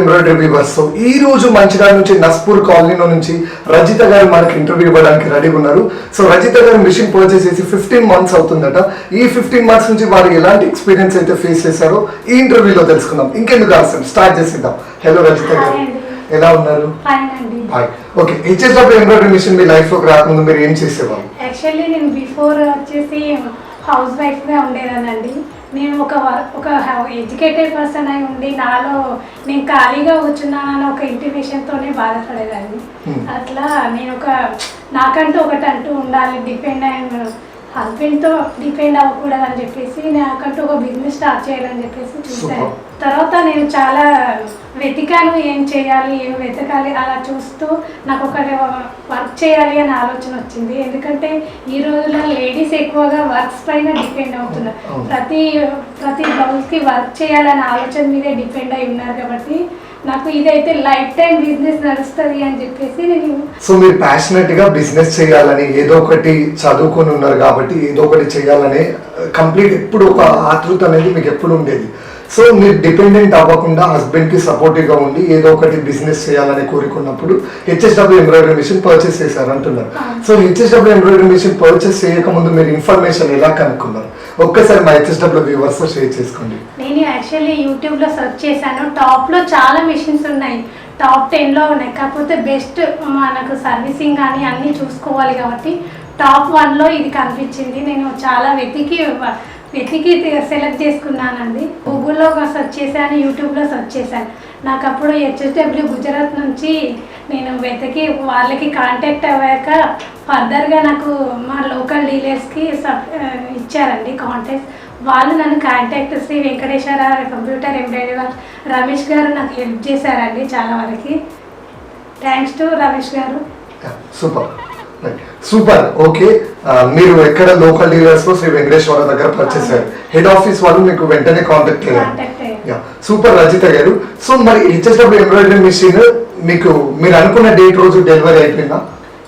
Embroidery weavers so ఈ రోజు మంచిర్యాల నుంచి నస్పూర్ కాలనీలో నుంచి రజిత గారు మనకి ఇంటర్వ్యూ ఇవ్వడానికి రెడీగా ఉన్నారు. సో రజిత గారు మిషన్ పర్చేస్ చేసి ఫిఫ్టీన్ మంత్స్ అవుతుందట. ఈ ఫిఫ్టీన్ మంత్స్ నుంచి వారు ఎలాంటి ఎక్స్పీరియన్స్ అయితే ఫేస్ చేశారో ఈ ఇంటర్వ్యూలో తెలుసుకుందాం. ఇంకెందుకు ఆలస్యం? స్టార్ట్ చేసేద్దాం. హలో రజిత గారు. ఎలా ఉన్నారు? Hi okay HSW embroidery machine మీ లైఫ్లోకి రాకముందు మీరు ఏం చేసేవారు? యాక్చువల్లీ నేను బిఫోర్ వచ్చేసి హౌస్ వైఫ్గా ఉండేదానండి నేను ఒక ఒక ఎడ్యుకేటెడ్ పర్సన్ అయి ఉండి నాలో నేను ఖాళీగా కూర్చున్నానని ఒక ఇంటిమేషన్తోనే బాధపడేదాన్ని. అట్లా నేను ఒక నాకంటూ ఒకటి అంటూ ఉండాలి డిపెండ్ అండ్ హస్బెండ్తో డిపెండ్ అవ్వకూడదు అని చెప్పేసి నాకంటూ ఒక బిజినెస్ స్టార్ట్ చేయాలని చెప్పేసి చూశాను. తర్వాత నేను చాలా వెతికాను ఏం చేయాలి ఏం వెతకాలి అలా చూస్తూ నాకు ఒక వర్క్ చేయాలి అనే ఆలోచన వచ్చింది ఎందుకంటే ఈ రోజుల్లో లేడీస్ ఎక్కువగా వర్క్స్ పైన డిపెండ్ అవుతున్నారు. ప్రతి ప్రతి బ్లౌజ్కి వర్క్ చేయాలనే ఆలోచన మీదే డిపెండ్ అయి ఉన్నారు కాబట్టి నాకు ఇదైతే లైఫ్ టైం బిజినెస్ నడుస్తుంది అని చెప్పేసి నేను సో మీరు ప్యాషనెట్గా బిజినెస్ చేయాలని ఏదో ఒకటి చదువుకొని ఉన్నారు కాబట్టి ఏదో ఒకటి చేయాలని కంప్లీట్ ఎప్పుడు ఒక ఆతృత అనేది మీకు ఎప్పుడు ఉండేది? సో మీరు డిపెండెంట్ అవ్వకుండా హస్బెండ్కి సపోర్టివ్గా ఉండి ఏదో ఒకటి బిజినెస్ చేయాలని కోరుకున్నప్పుడు హెచ్ఎస్డబ్ల్యూ ఎంబ్రాయిడరీ మిషన్ పర్చేస్ చేశారు అంటున్నారు. So HSW embroidery machine purchase చేయకముందు మీరు ఇన్ఫర్మేషన్ ఎలా కనుక్కున్నారు? ఒక్కసారి మా హెచ్ఎస్డబ్ల్యూ వ్యూవర్స్ షేర్ చేసుకోండి. నేను యాక్చువల్లీ యూట్యూబ్లో సెర్చ్ చేశాను. టాప్లో చాలా మిషన్స్ ఉన్నాయి. టాప్ టెన్లో ఉన్నాయి. కాకపోతే బెస్ట్ మనకు సర్వీసింగ్ కానీ అన్నీ చూసుకోవాలి కాబట్టి టాప్ వన్లో ఇది కనిపించింది. నేను చాలా వెతికి వెతికి సెలెక్ట్ చేసుకున్నానండి. గూగుల్లో సెర్చ్ చేశాను యూట్యూబ్లో సెర్చ్ చేశాను. నాకు అప్పుడు హెచ్ఎస్డబ్ల్యూ గుజరాత్ నుంచి నేను వెతికి వాళ్ళకి కాంటాక్ట్ అయ్యాక ఫర్దర్గా నాకు మా లోకల్ డీలర్స్కి సబ్ ఇచ్చారండి కాంటాక్ట్ వాళ్ళు నన్ను contact Shri Venkateswara computer embroidery work. Ramesh గారు నాకు హెల్ప్ చేశారండి చాలా వరకు. థ్యాంక్స్ టు రమేష్ గారు. సూపర్. సూపర్. ఓకే. మీరు ఎక్కడ లోకల్ డీలర్స్లో శ్రీ వెంకటేశ్వర దగ్గర పర్చేస్ అయ్యారు హెడ్ ఆఫీస్ వాళ్ళు మీకు వెంటనే కాంటాక్ట్ అయ్యారు సూపర్ రజిత గారు. సో మరి హెచ్ఎస్డబ్ల్యూ ఎంబ్రాయిడరీ మిషన్ మీకు మీరు అనుకున్న డేట్ రోజు డెలివరీ అయిపోయిందా?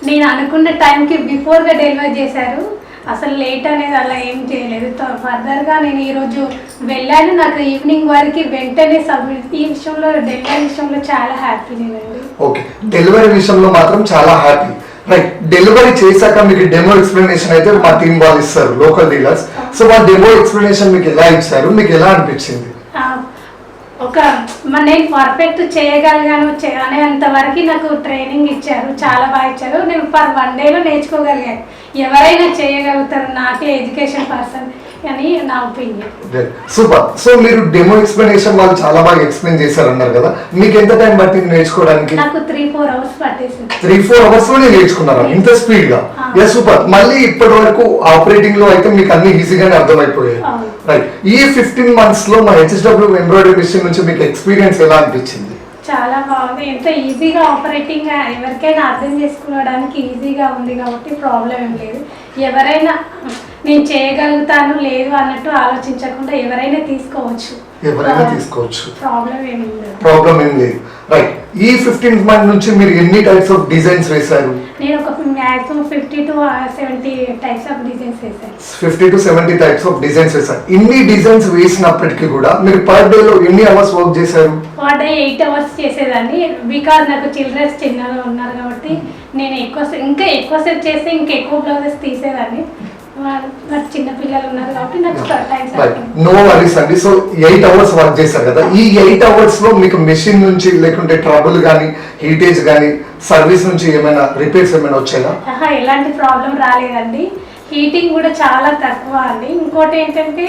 నేను అనుకున్న టైంకి బిఫోర్గా డెలివరీ చేశారు. అసలు లేట్ అనేది అలా ఏం చేయలేదు. ఫర్దర్గా నేను ఈరోజు వెళ్ళాను. నాకు ఈవినింగ్ వరకు వెంటనే సబ్మిట్ ఈ విషయంలో డెలివరీ విషయంలో చాలా హ్యాపీ నేనండి. ఓకే. డెలివరీ విషయంలో మాత్రం చాలా హ్యాపీ లైక్ డెలివరీ చేశాక మీకు డెమో ఎక్స్ప్లెనేషన్ అయితే మా టీం వాళ్ళు ఇస్తారు లోకల్ డీలర్స్ సో మా డెమో ఎక్స్ప్లెనేషన్ మీకు ఎలా ఇచ్చారు? మీకు ఎలా అనిపించింది? ఒక మన నేను పర్ఫెక్ట్ చేయగలిగాను అనేంత వరకు నాకు ట్రైనింగ్ ఇచ్చారు చాలా బాగా ఇచ్చారు. నేను పర్ వన్ డేలో నేర్చుకోగలిగాను. ఎవరైనా చేయగలుగుతారు నాకే ఎడ్యుకేషన్ పర్సన్ అని నా ఒపీనియన్. సూపర్ సో మీరు డెమో ఎక్స్ప్లెనేషన్ వాళ్ళు చాలా బాగా ఎక్స్ప్లెయిన్ చేశారు అన్నారు కదా. మీకు ఎంత టైం పట్టింది నేర్చుకోవడానికి? నాకు త్రీ ఫోర్ అవర్స్ పట్టేసింది. త్రీ ఫోర్ అవర్స్లోనే నేర్చుకున్నారా? ఇంత స్పీడ్గా. ఎస్ సూపర్ మళ్ళీ ఇప్పటి వరకు ఆపరేటింగ్లో అయితే మీకు అన్ని ఈజీగానే అర్థమైపోయాయి. రైట్ ఈ ఫిఫ్టీన్ మంత్స్లో మా హెచ్ఎస్డబ్ల్యూ ఎంబ్రాయిడరీ మిషన్ నుంచి మీకు ఎక్స్పీరియన్స్ ఎలా అనిపించింది? చాలా బాగుంది. ఎంత ఈజీగా ఆపరేటింగ్ ఎవరికైనా అర్థం చేసుకోవడానికి ఈజీగా ఉంది కాబట్టి ప్రాబ్లం ఏం లేదు. ఎవరైనా నేను చేయగలుగుతాను లేదు అన్నట్టు ఆలోచించకుండా ఎవరైనా తీసుకోవచ్చు. ఎవరైనా తీసుకోవచ్చు. ప్రాబ్లం ఏమి లేదు ప్రాబ్లం ఏం లేదు. రైట్ ఈ ఫిఫ్టీన్ మంత్ నుంచి మీరు ఎన్ని టైప్స్ ఆఫ్ డిజైన్స్ వేశారు? నేను ఒక maximum fifty to seventy types of designs వేసాను fifty to seventy types of designs వేశారు. ఇన్ని డిజైన్స్ వేసినప్పటికీ కూడా మీరు పర్ డే లో ఎన్ని అవర్స్ వర్క్ చేశారు? పర్ డే ఎయిట్ అవర్స్ చేసేదాన్ని. బికాజ్ నాకు చిల్డ్రన్స్ చిన్నగా ఉన్నారు కాబట్టి నేను ఎక్కువ ఇంకా ఎక్కువసేపు చేస్తే ఇంకా ఎక్కువ బ్లౌజెస్ తీసేదాన్ని. నాకు చిన్న పిల్లలు ఉన్నారు కాబట్టి నో వరీస్ అండి. సో ఎయిట్ అవర్స్ వర్క్ చేశారు కదా. ఈ ఎయిట్ అవర్స్లో మీకు మెషిన్ నుంచి లేకుంటే ట్రబుల్ కానీ హీటేజ్ కానీ సర్వీస్ నుంచి ఏమైనా రిపేర్స్ ఏమైనా వచ్చాయా? ఎలాంటి ప్రాబ్లం రాలేదండి. హీటింగ్ కూడా చాలా తక్కువ అండి. ఇంకోటి ఏంటంటే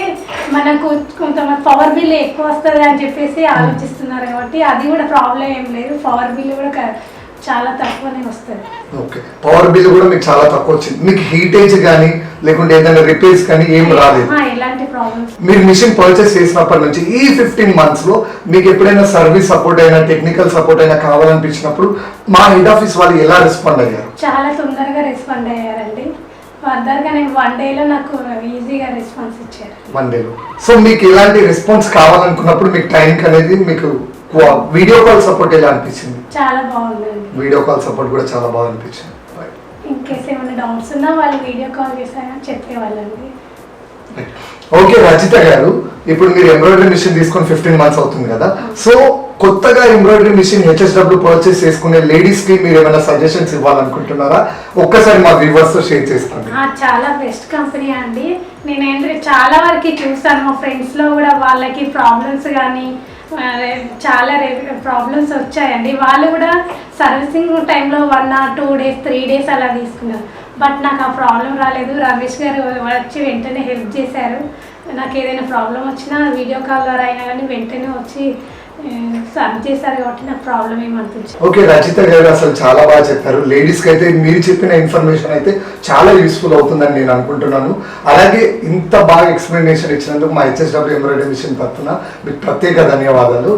మనకు కొంతమంది పవర్ బిల్ ఎక్కువ వస్తుంది అని చెప్పేసి ఆలోచిస్తున్నారు కాబట్టి అది కూడా ప్రాబ్లం ఏం లేదు. పవర్ బిల్ కూడా చాలా తక్కువనే వస్తుంది. ఓకే. పవర్ బిల్ కూడా మీకు చాలా తక్కువ వచ్చింది. మీకు హీటేజ్ కానీ లేకుంటే ఏదైనా రిపేర్స్ కానీ ఏం రాలేదు. ఎలాంటి ప్రాబ్లమ్స్ మీరు మిషన్ పర్చేస్ చేసినప్పటి నుంచి ఈ ఫిఫ్టీన్ మంత్స్లో మీకు ఎప్పుడైనా సర్వీస్ సపోర్ట్ అయినా టెక్నికల్ సపోర్ట్ అయినా కావాలనిపించినప్పుడు మా హెడ్ ఆఫీస్ వాళ్ళు ఎలా రెస్పాండ్ అయ్యారు? చాలా తొందరగా రెస్పాండ్ అయ్యారండి. ఫర్దర్గా నేను వన్ డేలో నాకు ఈజీగా రెస్పాన్స్ ఇచ్చారు. వన్ డేలో సో మీకు ఎలాంటి రెస్పాన్స్ కావాలనుకున్నప్పుడు మీకు టైంకి అనేది మీకు వీడియో కాల్ సపోర్ట్ ఎలా అనిపించింది? చాలా బాగుందండి వీడియో కాల్ సపోర్ట్ కూడా చాలా బాగా అనిపించింది. ఇన్ కేస్ ఏమైనా డౌట్స్ ఉన్నా వాళ్ళు వీడియో కాల్ చేశారని చెప్పేవాళ్ళండి. ఓకే రజిత గారు ఇప్పుడు మీరు ఎంబ్రాయిడరీ మిషన్ తీసుకొని ఫిఫ్టీన్ మంత్స్ అవుతుంది కదా. సో కొత్తగా ఎంబ్రాయిడరీ మిషన్ హెచ్ఎస్డబ్ల్యూ పర్చేస్ చేసుకునే లేడీస్కి మీరు ఏమైనా సజెషన్స్ ఇవ్వాలనుకుంటున్నారా? ఒక్కసారి మా వ్యూవర్స్తో షేర్ చేసుకోండి. ఆ, చాలా బెస్ట్ కంపెనీ అండి. నేను ఏంటంటే చాలా వరకు చూస్తాను మా ఫ్రెండ్స్లో కూడా వాళ్ళకి ప్రాబ్లమ్స్ కానీ చాలా ప్రాబ్లమ్స్ వచ్చాయండి. వాళ్ళు కూడా సర్వీసింగ్ టైంలో one or two days three days అలా తీసుకున్నారు. బట్ నాకు ఆ ప్రాబ్లం రాలేదు. రమేష్ గారు వచ్చి వెంటనే హెల్ప్ చేశారు. నాకు ఏదైనా ప్రాబ్లం వచ్చినా వీడియో కాల్ ద్వారా అయినా కానీ వెంటనే వచ్చి సర్వ్ చేశారు కాబట్టి నాకు ప్రాబ్లం ఏమనిపించింది ఓకే రచిత గారు అసలు చాలా బాగా చెప్పారు. లేడీస్కి అయితే మీరు చెప్పిన ఇన్ఫర్మేషన్ అయితే చాలా యూస్ఫుల్ అవుతుందని నేను అనుకుంటున్నాను. అలాగే ఇంత బాగా ఎక్స్ప్లెనేషన్ ఇచ్చినందుకు మా హెచ్ఎస్డబ్ల్యూ ఎంబ్రాయిడరీ మిషన్ తరఫున మీకు ప్రత్యేక ధన్యవాదాలు.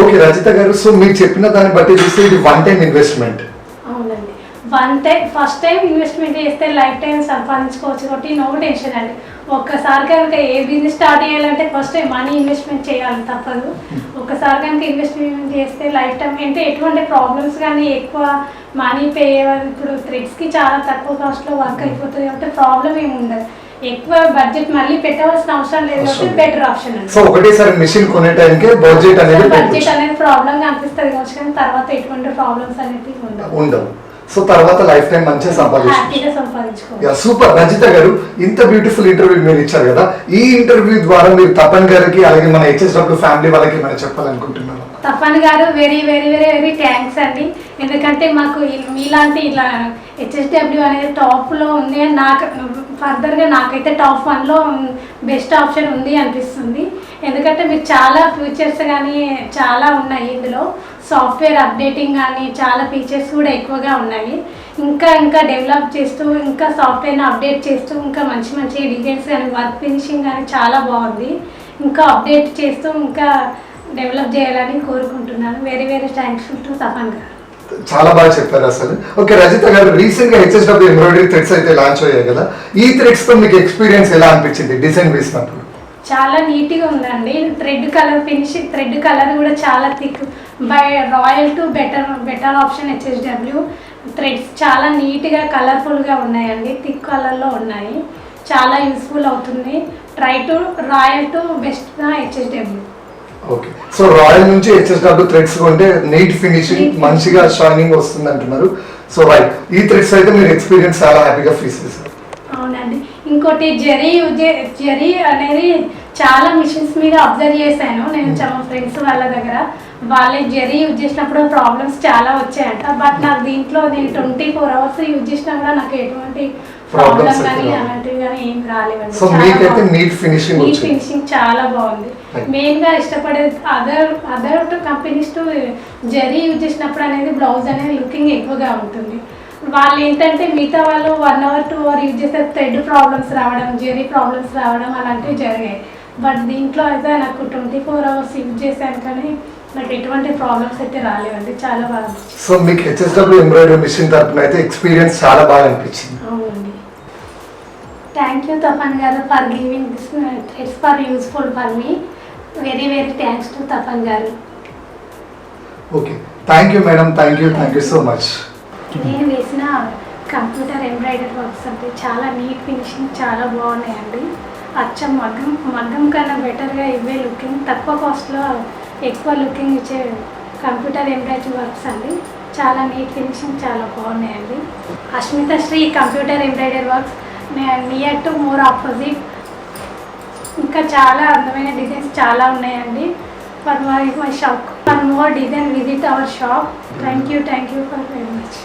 ఓకే రచిత గారు సో మీరు చెప్పిన దాన్ని బట్టి చూస్తే ఇది వన్ టైం ఇన్వెస్ట్మెంట్ అవునండి. One time first time investment చేస్తే లైఫ్ టైం సంపాదించుకోవచ్చు కాబట్టి నో టెన్షన్ అండి. ఒక్కసారి కనుక ఏ బిజినెస్ స్టార్ట్ చేయాలంటే ఫస్ట్ మనీ ఇన్వెస్ట్మెంట్ చేయాలి తప్పదు. ఒక్కసారి కనుక ఇన్వెస్ట్మెంట్ చేస్తే లైఫ్ టైం అంటే ఎటువంటి ప్రాబ్లమ్స్ కానీ ఎక్కువ మనీ పే ఇప్పుడు థ్రెడ్స్కి చాలా తక్కువ కాస్ట్లో వర్క్ అయిపోతుంది కాబట్టి ప్రాబ్లం ఏమి ఉండదు. ఎక్కువ బడ్జెట్ మళ్ళీ పెట్టవలసిన అవసరం లేదు కాబట్టి. బెటర్ ఆప్షన్ సో ఒకటేసారి మిషన్ కొనే టైంకే బడ్జెట్ అనేది బడ్జెట్. అనేది ప్రాబ్లం అనిపిస్తుంది కావచ్చు కానీ తర్వాత ఎటువంటి ప్రాబ్లమ్స్ అనేది ఉండవు. సో తర్వాత లైఫ్ టైం మంచిగా సంపాదించు. హ్యాపీగా సంపాదించుకోవచ్చు యా సూపర్ రజిత గారు ఇంత బ్యూటిఫుల్ ఇంటర్వ్యూ మీరు ఇచ్చారు కదా. ఈ ఇంటర్వ్యూ ద్వారా మీరు తపన్ గారికి అలాగే మన హెచ్ఎస్డబ్ల్యూ ఫ్యామిలీ వాళ్ళకి ఏమైనా చెప్పాలనుకుంటున్నారు? తపన్ గారు very very very very thanks అండి. ఎందుకంటే మాకు మీలాంటి ఇలా హెచ్ఎస్డబ్ల్యూ అనేది టాప్లో ఉంది అని నాకు ఫర్దర్గా నాకైతే టాప్ వన్లో బెస్ట్ ఆప్షన్ ఉంది అనిపిస్తుంది. ఎందుకంటే మీరు చాలా ఫీచర్స్ కానీ చాలా ఉన్నాయి ఇందులో. సాఫ్ట్వేర్ అప్డేటింగ్ కానీ చాలా ఫీచర్స్ కూడా ఎక్కువగా ఉన్నాయి. ఇంకా ఇంకా డెవలప్ చేస్తూ ఇంకా సాఫ్ట్వేర్ని అప్డేట్ చేస్తూ ఇంకా మంచి మంచి డిజైన్స్ కానీ వర్క్ ఫినిషింగ్ కానీ చాలా బాగుంది. ఇంకా అప్డేట్ చేస్తూ ఇంకా డెవలప్ చేయాలని కోరుకుంటున్నాను. Very very thanks to Tapan గారు చాలా బాగా చెప్పారు అసలు. ఓకే రజిత గారు రీసెంట్గా హెచ్ఎస్డబ్ల్యూ ఎంబ్రాయిడరీ థ్రెడ్స్ అయితే లాంచ్ అయ్యాయి కదా. ఈ థ్రెడ్స్తో మీకు ఎక్స్పీరియన్స్ ఎలా అనిపించింది డిజైన్ వేసినప్పుడు చాలా నీట్గా ఉందండి. Thread colour finishing thread colour కూడా చాలా thick by royal to better better option HSW threads చాలా నీట్గా కలర్ఫుల్గా ఉన్నాయండి. థిక్ కలర్లో ఉన్నాయి. చాలా యూస్ఫుల్ అవుతుంది. ట్రై టు రాయల్ టు బెస్ట్గా హెచ్ఎస్డబ్ల్యూ ఓకే. సో రాయల్ నుంచి హెచ్ఎస్డబ్ల్యూ థ్రెడ్స్ కొంటే నీట్ ఫినిషింగ్ మంచిగా షైనింగ్ వస్తుంది అంటున్నారు. సో రైట్ ఈ థ్రెడ్స్ అయితే మీరు ఎక్స్పీరియన్స్ చాలా హ్యాపీగా ఫీల్ చేశారు. అవునండి. ఇంకోటి జరీ జరీ అనేది చాలా మిషన్స్ మీద అబ్జర్వ్ చేశాను. నేను చా- మా ఫ్రెండ్స్ వాళ్ళ దగ్గర. వాళ్ళే జరీ యూజ్ చేసినప్పుడు ప్రాబ్లమ్స్ చాలా వచ్చాయంట. బట్ నాకు దీంట్లో నేను ట్వంటీ ఫోర్ అవర్స్ యూజ్ చేసినా కూడా నాకు ఎటువంటి Problems ప్రాబ్లం కానీ అయితే రావు. అలాంటివి కానీ ఏం రాలేవండి. సో మీకైతే నీట్ ఫినిషింగ్ నీట్ ఫినిషింగ్ చాలా బాగుంది. మెయిన్గా ఇష్టపడే other other companies to zari use చేసినప్పుడు అనేది బ్లౌజ్ అనేది లుకింగ్ ఎక్కువగా ఉంటుంది. వాళ్ళు ఏంటంటే మిగతా వాళ్ళు one hour two hour use చేస్తే థ్రెడ్ ప్రాబ్లమ్స్ రావడం జెరీ ప్రాబ్లమ్స్ రావడం అలాంటివి జరిగాయి. బట్ దీంట్లో అయితే నాకు ట్వంటీ ఫోర్ అవర్స్ యూజ్ చేశాను కానీ నాకు ఎటువంటి ప్రాబ్లమ్స్ అయితే రాలేవండి. చాలా బాగా. సో మీకు హెచ్ఎస్డబ్ల్యూ ఎంబ్రాయిడరీ మిషన్ తరపున అయితే ఎక్స్పీరియన్స్ చాలా బాగా అనిపించింది. థ్యాంక్ యూ తపన్ గారు for giving this it's for useful for me. Very very thanks to Tapan గారు. Okay thank you madam thank you thank you so much నేను వేసిన కంప్యూటర్ ఎంబ్రాయిడరీ వర్క్స్ అంటే చాలా నీట్ ఫినిషింగ్ చాలా బాగున్నాయండి. అచ్చం మగ్గం మగ్గం కన్నా బెటర్గా ఇవే లుకింగ్ తక్కువ కాస్ట్లో ఎక్కువ లుకింగ్ ఇచ్చే కంప్యూటర్ ఎంబ్రాయిడరీ వర్క్స్ అండి. చాలా నీట్ ఫినిషింగ్ చాలా బాగున్నాయండి. Asmita Shri computer embroidery works. Near to more opposite ఇంకా చాలా అందమైన డిజైన్స్ చాలా ఉన్నాయండి. For my my shop for more design visit our shop thank you thank you for very much